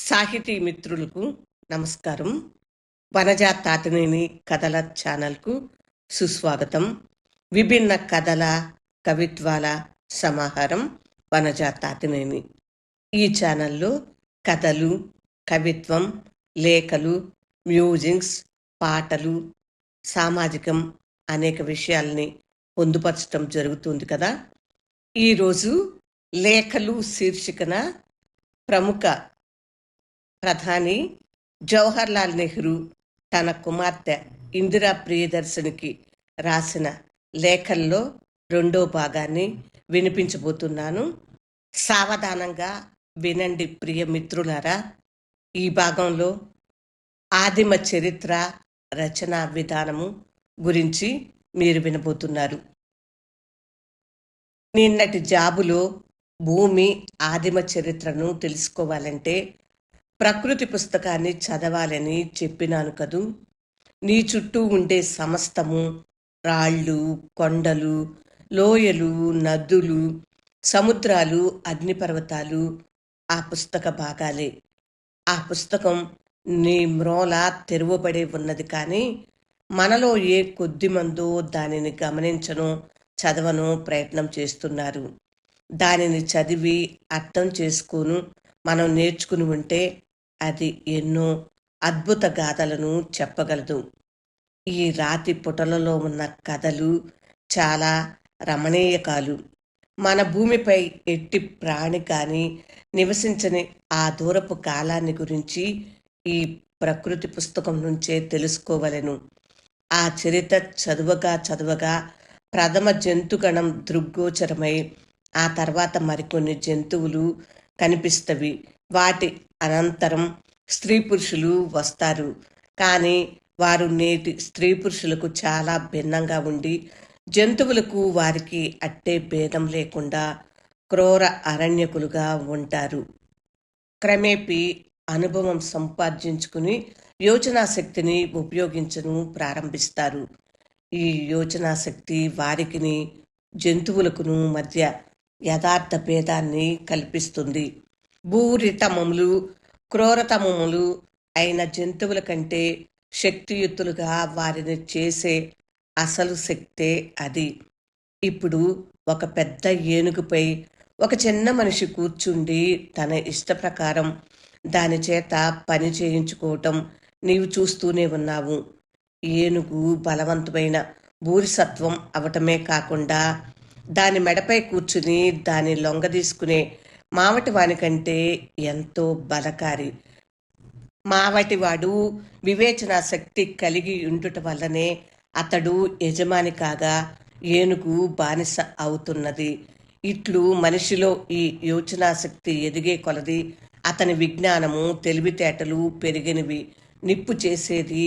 సాహితీ మిత్రులకు నమస్కారం. వనజా తాతనేని కథల ఛానల్కు సుస్వాగతం. విభిన్న కథల కవిత్వాల సమాహారం వనజా తాతనేని. ఈ ఛానల్లో కథలు కవిత్వం లేఖలు మ్యూజిక్స్ పాటలు సామాజికం అనేక విషయాల్ని పొందుపరచడం జరుగుతుంది కదా. ఈరోజు లేఖలు శీర్షికన ప్రముఖ ప్రధాని జవహర్ లాల్ నెహ్రూ తన కుమార్తె ఇందిరా ప్రియదర్శినికి రాసిన లేఖల్లో రెండో భాగాన్ని వినిపించబోతున్నాను. సావధానంగా వినండి ప్రియ మిత్రులారా ఈ భాగంలో ఆదిమ చరిత్ర రచనా విధానము గురించి మీరు వినబోతున్నారు. నిన్నటి జాబులో భూమి ఆదిమ చరిత్రను తెలుసుకోవాలంటే ప్రకృతి పుస్తకాన్ని చదవాలని చెప్పినాను కదూ. నీ చుట్టూ ఉండే సమస్తము రాళ్ళు కొండలు లోయలు నదులు సముద్రాలు అగ్నిపర్వతాలు ఆ పుస్తక భాగాలే. ఆ పుస్తకం నీ మ్రోల తెరువబడే ఉన్నది కానీ మనలో ఏ కొద్ది మందో దానిని గమనించను చదవను ప్రయత్నం చేస్తున్నారు. దానిని చదివి అర్థం చేసుకోను మనం నేర్చుకుని ఉంటే అది ఎన్నో అద్భుత గాథలను చెప్పగలదు. ఈ రాతి పుటలలో ఉన్న కథలు చాలా రమణీయకాలు. మన భూమిపై ఎట్టి ప్రాణి కానీ నివసించని ఆ దూరపు కాలాన్ని గురించి ఈ ప్రకృతి పుస్తకం నుంచే తెలుసుకోవలెను. ఆ చరిత్ర చదువగా చదువగా ప్రథమ జంతుగణం దృగ్గోచరమై ఆ తర్వాత మరికొన్ని జంతువులు కనిపిస్తవి. వాటి అనంతరం స్త్రీ పురుషులు వస్తారు. కానీ వారు నేటి స్త్రీ పురుషులకు చాలా భిన్నంగా ఉండి జంతువులకు వారికి అట్టే భేదం లేకుండా క్రూర అరణ్యకులుగా ఉంటారు. క్రమేపీ అనుభవం సంపాదించుకుని యోచనా శక్తిని ఉపయోగించను ప్రారంభిస్తారు. ఈ యోచనా శక్తి వారికిని జంతువులకును మధ్య యథార్థ భేదాన్ని కల్పిస్తుంది. భూరితమములు క్రూరతమములు అయిన జంతువుల కంటే శక్తియుతులుగా వారిని చేసే అసలు శక్తే అది. ఇప్పుడు ఒక పెద్ద ఏనుగుపై ఒక చిన్న మనిషి కూర్చుండి తన ఇష్ట ప్రకారం దాని చేత పని చేయించుకోవటం నీవు చూస్తూనే ఉన్నావు. ఏనుగు బలవంతమైన భూరిసత్వం అవటమే కాకుండా దాని మెడపై కూర్చుని దాని లొంగ తీసుకునే మావటి వానికంటే ఎంతో బలకారి. మావటివాడు వివేచన శక్తి కలిగి ఉండుట వల్లనే అతడు యజమాని కాగా ఏనుగు బానిస అవుతున్నది. ఇట్లు మనిషిలో ఈ యోచనా శక్తి ఎదిగే కొలది అతని విజ్ఞానము తెలివితేటలు పెరిగినవి. నిప్పు చేసేది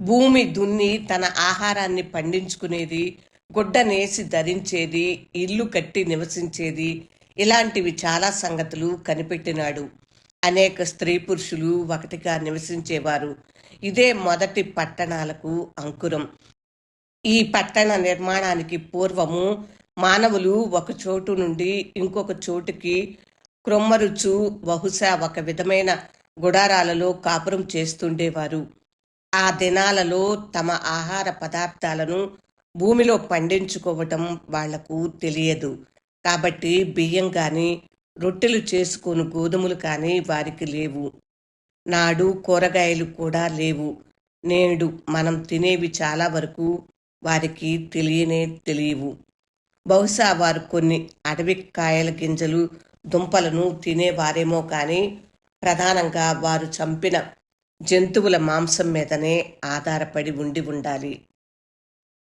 భూమి దున్ని తన ఆహారాన్ని పండించుకునేది గుడ్డ నేసి ధరించేది ఇల్లు కట్టి నివసించేది ఇలాంటివి చాలా సంగతులు కనిపెట్టినాడు. అనేక స్త్రీ పురుషులు ఒకటిగా నివసించేవారు. ఇదే మొదటి పట్టణాలకు అంకురం. ఈ పట్టణ నిర్మాణానికి పూర్వము మానవులు ఒక చోటు నుండి ఇంకొక చోటుకి క్రొమ్మరుచు బహుశా ఒక విధమైన గుడారాలలో కాపురం చేస్తుండేవారు. ఆ దినాలలో తమ ఆహార పదార్థాలను భూమిలో పండించుకోవటం వాళ్ళకు తెలియదు. కాబట్టి బియ్యం కానీ రొట్టెలు చేసుకుని గోధుమలు కానీ వారికి లేవు. నాడు కూరగాయలు కూడా లేవు. నేడు మనం తినేవి చాలా వరకు వారికి తెలియనే తెలియవు. బహుశా వారు కొన్ని అడవి కాయల గింజలు దుంపలను తినేవారేమో కానీ ప్రధానంగా వారు చంపిన జంతువుల మాంసం మీదనే ఆధారపడి ఉండి ఉండాలి.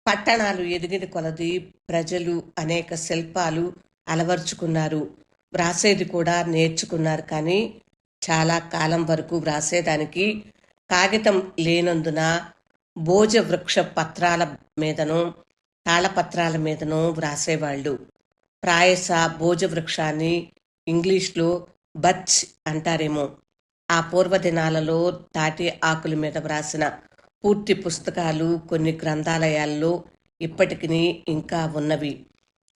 పట్టణాలు ఎదిగిన కొలది ప్రజలు అనేక శిల్పాలు అలవర్చుకున్నారు. వ్రాసేది కూడా నేర్చుకున్నారు కానీ చాలా కాలం వరకు వ్రాసేదానికి కాగితం లేనందున భోజ వృక్ష పత్రాల మీదను తాళపత్రాల మీదను వ్రాసేవాళ్ళు. ప్రాయస భోజ వృక్షాన్ని ఇంగ్లీష్లో బచ్ అంటారేమో. ఆ పూర్వదినాలలో తాటి ఆకుల మీద వ్రాసిన పూర్తి పుస్తకాలు కొన్ని గ్రంథాలయాల్లో ఇప్పటికి ఇంకా ఉన్నవి.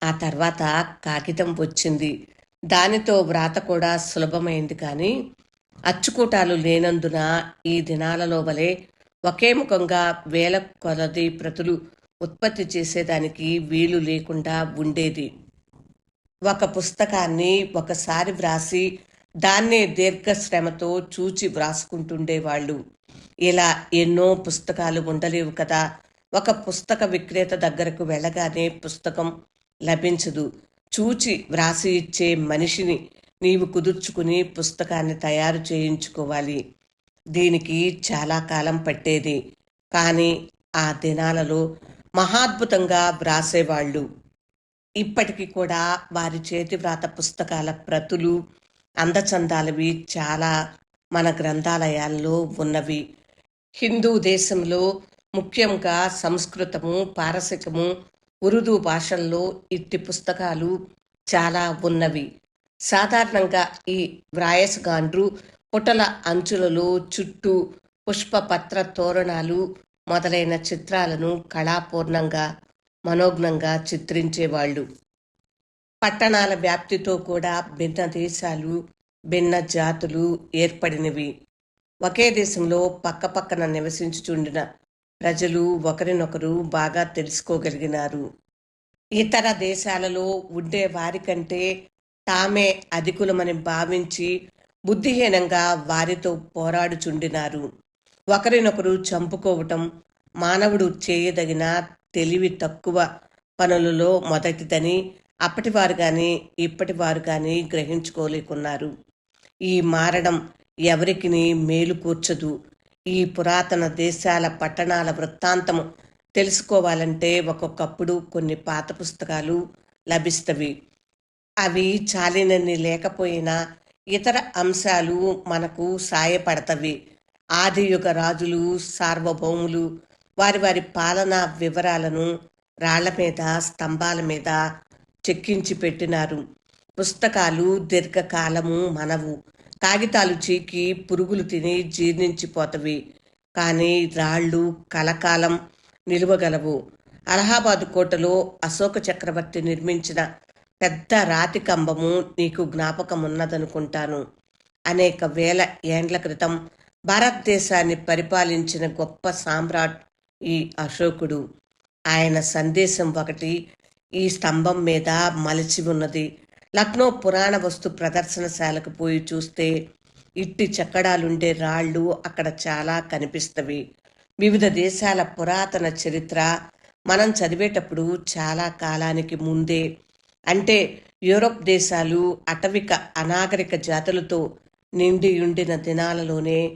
ఆ తర్వాత కాగితం వచ్చింది. దానితో వ్రాత కూడా సులభమైంది కానీ అచ్చుకూటాలు లేనందున ఈ దినాలలో వలె ఒకే ముఖంగా వేల కొలది ప్రతులు ఉత్పత్తి చేసేదానికి వీలు లేకుండా ఉండేది. ఒక పుస్తకాన్ని ఒకసారి వ్రాసి దాన్నే దీర్ఘశ్రమతో చూచి వ్రాసుకుంటుండేవాళ్ళు ఇలా ఎన్నో పుస్తకాలు ఉండలేవు కదా. ఒక పుస్తక విక్రేత దగ్గరకు వెళ్ళగానే పుస్తకం లభించదు. చూచి వ్రాసి ఇచ్చే మనిషిని నీవు కుదుర్చుకుని పుస్తకాన్ని తయారు చేయించుకోవాలి. దీనికి చాలా కాలం పట్టేది. కానీ ఆ దినాలలో మహాద్భుతంగా వ్రాసేవాళ్ళు. ఇప్పటికీ కూడా వారి చేతి వ్రాత పుస్తకాల ప్రతులు అందచందాలవి చాలా మన గ్రంథాలయాల్లో ఉన్నవి. హిందూ దేశంలో ముఖ్యంగా సంస్కృతము పారసికము ఉరుదు భాషల్లో ఇట్టి పుస్తకాలు చాలా ఉన్నవి. సాధారణంగా ఈ వ్రాయసగాండ్రు పుటల అంచులలో చుట్టూ పుష్పపత్ర తోరణాలు మొదలైన చిత్రాలను కళాపూర్ణంగా మనోజ్ఞంగా చిత్రించేవాళ్ళు. పట్టణాల వ్యాప్తితో కూడా భిన్న దేశాలు భిన్న జాతులు ఏర్పడినవి. ఒకే దేశంలో పక్కపక్కన నివసించుచుండిన ప్రజలు ఒకరినొకరు బాగా తెలుసుకోగలిగినారు. ఇతర దేశాలలో ఉండే వారికంటే తామే అధికులమని భావించి బుద్ధిహీనంగా వారితో పోరాడుచుండినారు. ఒకరినొకరు చంపుకోవటం మానవుడు చేయదగిన తెలివి తక్కువ పనులలో మొదటిదని అప్పటివారు కానీ ఇప్పటివారు కానీ గ్రహించుకోలేకున్నారు. ఈ మారడం ఎవరికి మేలు కూర్చదు. ఈ పురాతన దేశాల పట్టణాల వృత్తాంతము తెలుసుకోవాలంటే ఒక్కొక్కప్పుడు కొన్ని పాత పుస్తకాలు లభిస్తవి. అవి చాలినన్ని లేకపోయినా ఇతర అంశాలు మనకు సాయపడతవి. ఆదియుగ రాజులు సార్వభౌములు వారి వారి పాలనా వివరాలను రాళ్ళ మీద స్తంభాల మీద చెక్కించి పెట్టినారు. పుస్తకాలు దీర్ఘకాలము మనవు. కాగితాలు చీకి పురుగులు తిని జీర్ణించిపోతవి. కానీ రాళ్ళు కలకాలం నిలువగలవు. అలహాబాద్ కోటలో అశోక చక్రవర్తి నిర్మించిన పెద్ద రాతి కంబము నీకు జ్ఞాపకం ఉన్నదనుకుంటాను అనేక వేల ఏండ్ల క్రితం భారతదేశాన్ని పరిపాలించిన గొప్ప సామ్రాట్ ఈ అశోకుడు. ఆయన సందేశం ఒకటి ఈ స్తంభం మీద మలిచి ఉన్నది. లక్నో పురాణ వస్తు ప్రదర్శనశాలకు పోయి చూస్తే ఇట్టి చెక్కడాలుండే రాళ్ళు అక్కడ చాలా కనిపిస్తవి. వివిధ దేశాల పురాతన చరిత్ర మనం చదివేటప్పుడు చాలా కాలానికి ముందే. అంటే యూరోప్ దేశాలు అటవిక అనాగరిక జాతులతో నిండి ఉండిన దినాలలోనే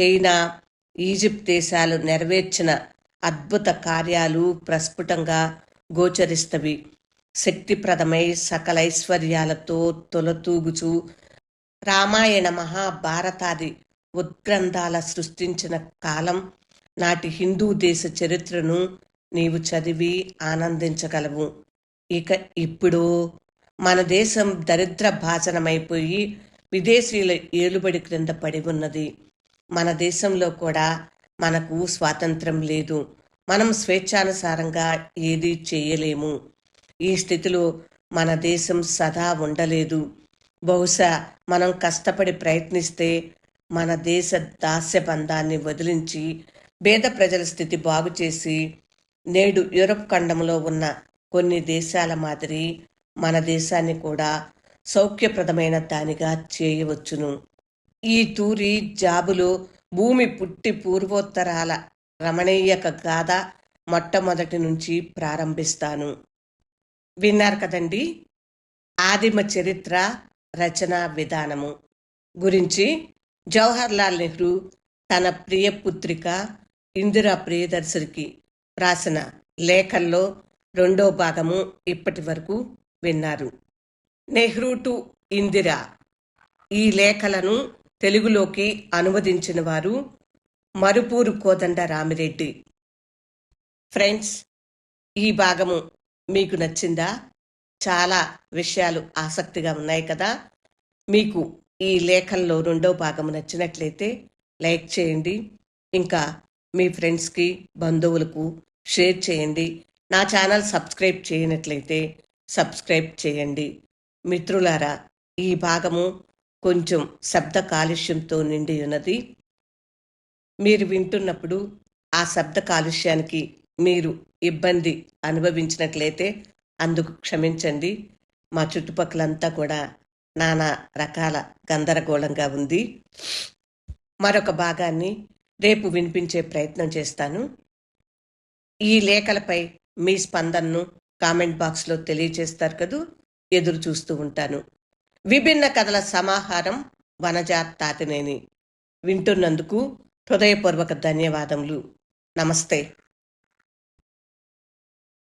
చైనా ఈజిప్ట్ దేశాలు నెరవేర్చిన అద్భుత కార్యాలు ప్రస్ఫుటంగా గోచరిస్తవి. శక్తిప్రదమై సకలైశ్వర్యాలతో తొలతూగుచు రామాయణ మహాభారతాది ఉద్గ్రంథాల సృష్టించిన కాలం నాటి హిందూ దేశ చరిత్రను నీవు చదివి ఆనందించగలవు. ఇక ఇప్పుడు మన దేశం దరిద్ర భాజనమైపోయి విదేశీయుల ఏలుబడి క్రింద పడి ఉన్నది. మన దేశంలో కూడా మనకు స్వాతంత్రం లేదు. మనం స్వేచ్ఛానుసారంగా ఏదీ చేయలేము. ఈ స్థితిలో మన దేశం సదా ఉండలేదు. బహుశా మనం కష్టపడి ప్రయత్నిస్తే మన దేశ దాస్య బంధాన్ని వదిలించి పేద ప్రజల స్థితి బాగు చేసి నేడు యూరప్ ఖండంలో ఉన్న కొన్ని దేశాల మాదిరి మన దేశాన్ని కూడా సౌఖ్యప్రదమైన దానిగా చేయవచ్చును. ఈ తూరి జాబులో భూమి పుట్టి పూర్వోత్తరాల రమణీయక గాథ మొట్టమొదటి నుంచి ప్రారంభిస్తాను. విన్నారు కదండి? ఆదిమ చరిత్ర రచనా విధానము గురించి జవహర్లాల్ నెహ్రూ తన ప్రియ పుత్రిక ఇందిరా ప్రియదర్శికి రాసిన లేఖల్లో రెండో భాగము ఇప్పటి వరకు విన్నారు. నెహ్రూ టు ఇందిరా ఈ లేఖలను తెలుగులోకి అనువదించిన వారు మరుపూరు కోదండ రామిరెడ్డి. ఫ్రెండ్స్ ఈ భాగము మీకు నచ్చిందా? చాలా విషయాలు ఆసక్తిగా ఉన్నాయి కదా? మీకు ఈ లేఖల్లో రెండో భాగం నచ్చినట్లయితే లైక్ చేయండి. ఇంకా మీ ఫ్రెండ్స్కి బంధువులకు షేర్ చేయండి. నా ఛానల్ సబ్స్క్రైబ్ చేయనట్లయితే సబ్స్క్రైబ్ చేయండి. మిత్రులారా ఈ భాగము కొంచెం శబ్ద కాలుష్యంతో నిండి ఉన్నది. మీరు వింటున్నప్పుడు ఆ శబ్ద కాలుష్యానికి మీరు ఇబ్బంది అనుభవించినట్లయితే అందుకు క్షమించండి. మా చుట్టుపక్కలంతా కూడా నానా రకాల గందరగోళంగా ఉంది. మరొక భాగాన్ని రేపు వినిపించే ప్రయత్నం చేస్తాను. ఈ లేఖలపై మీ స్పందనను కామెంట్ బాక్స్లో తెలియచేస్తారు కదూ? ఎదురు చూస్తూ ఉంటాను. విభిన్న కథల సమాహారం వనజా తాతినేని వింటున్నందుకు హృదయపూర్వక ధన్యవాదములు. నమస్తే.